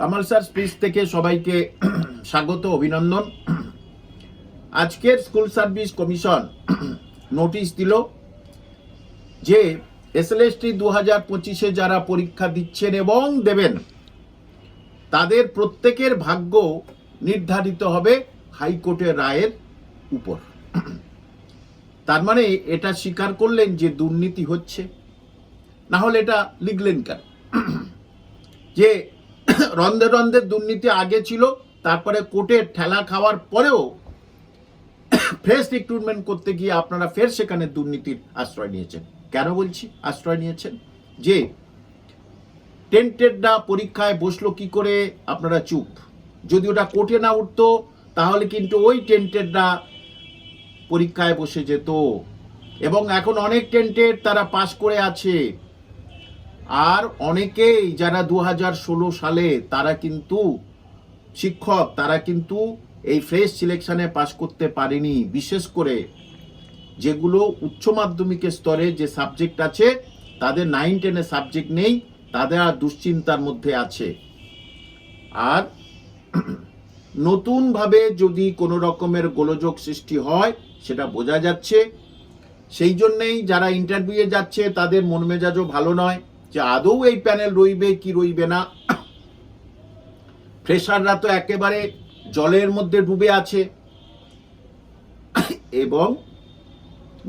Kamal sir speech থেকে সবাইকে স্বাগত, অভিনন্দন। আজকের স্কুল সার্ভিস কমিশন নোটিশ দিল যে এসএলএসটি দু হাজার পঁচিশে যারা পরীক্ষা দিচ্ছেন এবং দেবেন, তাদের প্রত্যেকের ভাগ্য নির্ধারিত হবে হাইকোর্টের রায়ের উপর। তার মানে এটা স্বীকার করলেন যে দুর্নীতি হচ্ছে। না হলে এটা লিখলেন কেন? যে রন্ধে রন্ধে দুর্নীতি আগে ছিল, তারপরে কোর্টে ঠেলা খাওয়ার পরেও ফ্রেশ রিক্রুটমেন্ট করতে গিয়ে আপনারা ফের সেখানে দুর্নীতির আশ্রয় নিয়েছেন। কেন বলছি আশ্রয় নিয়েছেন? যে টেন্টেডরা পরীক্ষায় বসল কি করে আপনারা চুপ। যদি ওটা কোর্টে না উঠতো, তাহলে কিন্তু ওই টেন্টেডরা পরীক্ষায় বসে যেত। এবং এখন অনেক টেন্টেড তারা পাশ করে আছে। আর অনেকেই যারা দু হাজার ষোলো সালে তারা কিন্তু শিক্ষক, তারা কিন্তু এই ফ্রেশ সিলেকশানে পাশ করতে পারেনি। বিশেষ করে যেগুলো উচ্চ মাধ্যমিকের স্তরে যে সাবজেক্ট আছে, তাদের নাইন টেনে সাবজেক্ট নেই, তাদের আর দুশ্চিন্তার মধ্যে আছে। আর নতুনভাবে যদি কোনো রকমের গোলযোগ সৃষ্টি হয়, সেটা বোঝা যাচ্ছে। সেই জন্যেই যারা ইন্টারভিউয়ে যাচ্ছে, তাদের মন মেজাজও ভালো নয়। যে আদৌ এই প্যানেল রইবে, কি রইবে না। ফ্রেশাররা তো একেবারে জলের মধ্যে ডুবে আছে। এবং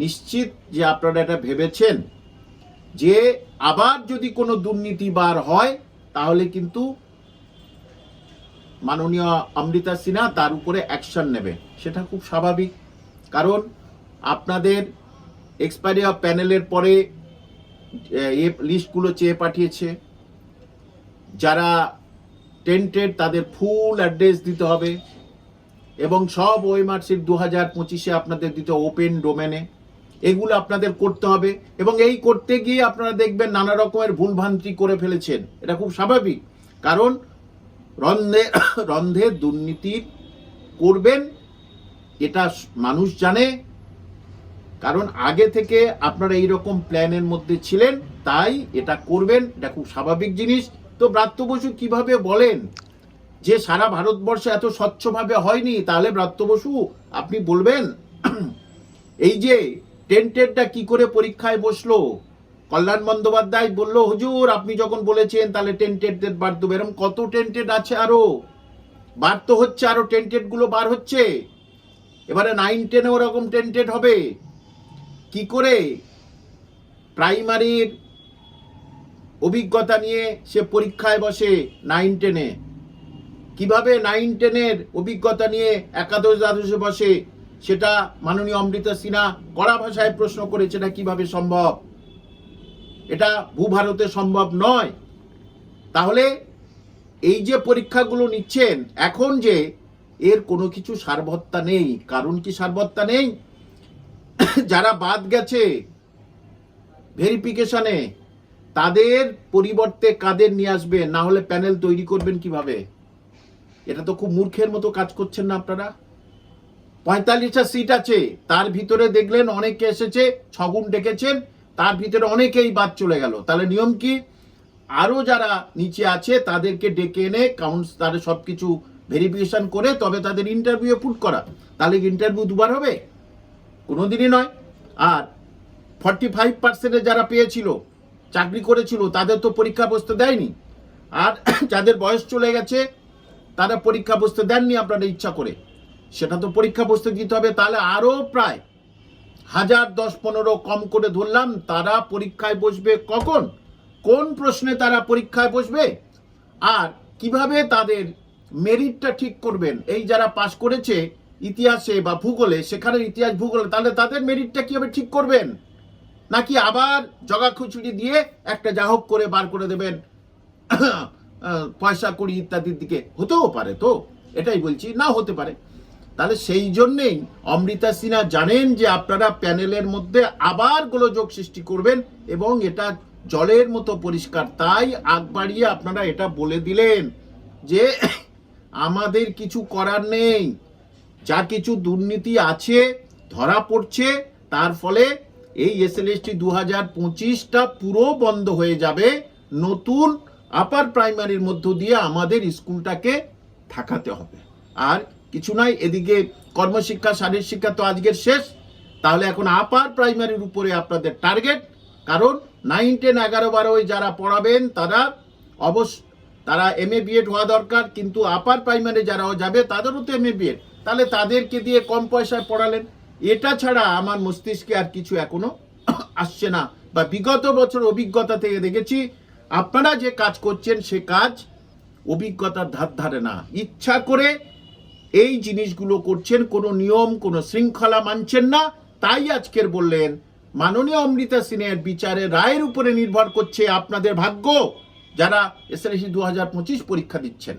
নিশ্চিত যে আপনারা এটা ভেবেছেন যে আবার যদি কোনো দুর্নীতি বার হয়, তাহলে কিন্তু মাননীয় অমৃতা সিনহা তার উপরে অ্যাকশন নেবে। সেটা খুব স্বাভাবিক। কারণ আপনাদের এক্সপায়ারি অফ প্যানেলের পরে এ লিস্টগুলো চেয়ে পাঠিয়েছে। যারা টেন্টেড তাদের ফুল অ্যাড্রেস দিতে হবে এবং সব ওই মার্কশিট দু হাজার পঁচিশে আপনাদের দিতে ওপেন ডোমেনে। এগুলো আপনাদের করতে হবে এবং এই করতে গিয়ে আপনারা দেখবেন নানা রকমের ভুলভ্রান্তি করে ফেলেছেন। এটা খুব স্বাভাবিক। কারণ রন্ধে রন্ধে দুর্নীতি করবেন, এটা মানুষ জানে কারণ আগে থেকে আপনারা এইরকম প্ল্যানের মধ্যে ছিলেন, তাই এটা করবেন। এটা খুব স্বাভাবিক জিনিস। তো ব্রাত্য বসু কীভাবে বলেন যে সারা ভারতবর্ষে এত স্বচ্ছভাবে হয়নি? তাহলে ব্রাত্য বসু, আপনি বলবেন, এই যে টেন্টেডটা কি করে পরীক্ষায় বসল? কল্যাণ বন্দ্যোপাধ্যায় বলল, হুজুর, আপনি যখন বলেছেন, তাহলে টেন্টেডদের বার দেবো। এরকম কত টেন্টেড আছে আরও? বার তো হচ্ছে, আরও টেন্টেডগুলো বার হচ্ছে। এবারে নাইন টেনে ওরকম টেন্টেড হবে। কি করে প্রাইমারির অভিজ্ঞতা নিয়ে সে পরীক্ষায় বসে নাইন টেনে কীভাবে নাইন টেনের অভিজ্ঞতা নিয়ে একাদশ দ্বাদশে বসে সেটা মাননীয় অমৃতা সিনহা কড়া ভাষায় প্রশ্ন করেছে এটা কীভাবে সম্ভব? এটা ভূভারতে সম্ভব নয়। তাহলে এই যে পরীক্ষাগুলো নিচ্ছেন, এখন যে এর কোনো কিছু সারবত্তা নেই। কারণ কি সারবত্তা নেই? যারা বাদ গেছে ভেরিফিকেশনে, তাদের পরিবর্তে কাদের নিয়ে আসবেন না হলে প্যানেল তৈরি করবেন কীভাবে? এটা তো খুব মূর্খের মতো কাজ করছেন না আপনারা। পঁয়তাল্লিশটা সিট আছে, তার ভিতরে দেখলেন অনেকে এসেছে, ছগুণ ডেকেছেন, তার ভিতরে অনেকেই বাদ চলে গেল। তাহলে নিয়ম কি? আরও যারা নিচে আছে, তাদেরকে ডেকে এনে কাউন্স তাদের সবকিছু ভেরিফিকেশন করে তবে তাদের ইন্টারভিউ পুট করা। তাহলে ইন্টারভিউ দুবার হবে? কোনোদিনই নয়। আর ফর্টি ফাইভ পার্সেন্টে যারা পেয়েছিল, চাকরি করেছিল, তাদের তো পরীক্ষা বসতে দেয়নি। আর যাদের বয়স চলে গেছে, তারা পরীক্ষা বসতে দেননি আপনারা ইচ্ছা করে। সেটা তো পরীক্ষা বসতে দিতে হবে। তাহলে আরও প্রায় হাজার দশ পনেরো কম করে ধরলাম। তারা পরীক্ষায় বসবে কখন? কোন প্রশ্নে তারা পরীক্ষায় বসবে? আর কীভাবে তাদের মেরিটটা ঠিক করবেন? এই যারা পাশ করেছে ইতিহাসে বা ভূগোলে, সেখানে ইতিহাস, ভূগোলে, তাহলে তাদের মেরিটটা কীভাবে ঠিক করবেন? নাকি আবার জগা খুচুড়ি দিয়ে একটা যাহক করে বার করে দেবেন? পয়সা, কড়ি ইত্যাদির দিকে। হতেও পারে তো, এটাই বলছি না হতে পারে। তাহলে সেই জন্যেই অমৃতা সিনহা জানেন যে আপনারা প্যানেলের মধ্যে আবার গোলযোগ সৃষ্টি করবেন এবং এটা জলের মতো পরিষ্কার। তাই আগ বাড়িয়ে আপনারা এটা বলে দিলেন যে আমাদের কিছু করার নেই। যা কিছু দুর্নীতি আছে, ধরা পড়ছে, তার ফলে এই এসএলএসটি দু হাজার পঁচিশটা পুরো বন্ধ হয়ে যাবে। নতুন আপার প্রাইমারির মধ্য দিয়ে আমাদের স্কুলটাকে থাকাতে হবে। আর কিছু নাই, এদিকে কর্মশিক্ষা, শারীরিক শিক্ষা তো আজকের শেষ। তাহলে এখন আপার প্রাইমারির উপরে আপনাদের টার্গেট কারণ নাইন টেন এগারো বারোয় যারা পড়াবেন, তারা অবশ্য তারা এম এ বিএড হওয়া দরকার, কিন্তু আপার প্রাইমারি যারাও যাবে, তাদেরও তো এম এ বিএড তাহলে তাদেরকে দিয়ে কম পয়সায় পড়ালেন। এটা ছাড়া আমার মস্তিষ্কে আর কিছু এখনও আসছে না। বা বিগত বছর অভিজ্ঞতা থেকে দেখেছি, আপনারা যে কাজ করছেন, সে কাজ অভিজ্ঞতার ধার ধারে না। ইচ্ছা করে এই জিনিসগুলো করছেন, কোনো নিয়ম, কোনো শৃঙ্খলা মানছেন না। তাই আজকের বললেন, মাননীয় অমৃতা সিনের বিচারে রায়ের উপরে নির্ভর করছে আপনাদের ভাগ্য, যারা এসএলসি দু হাজার পঁচিশ পরীক্ষা দিচ্ছেন।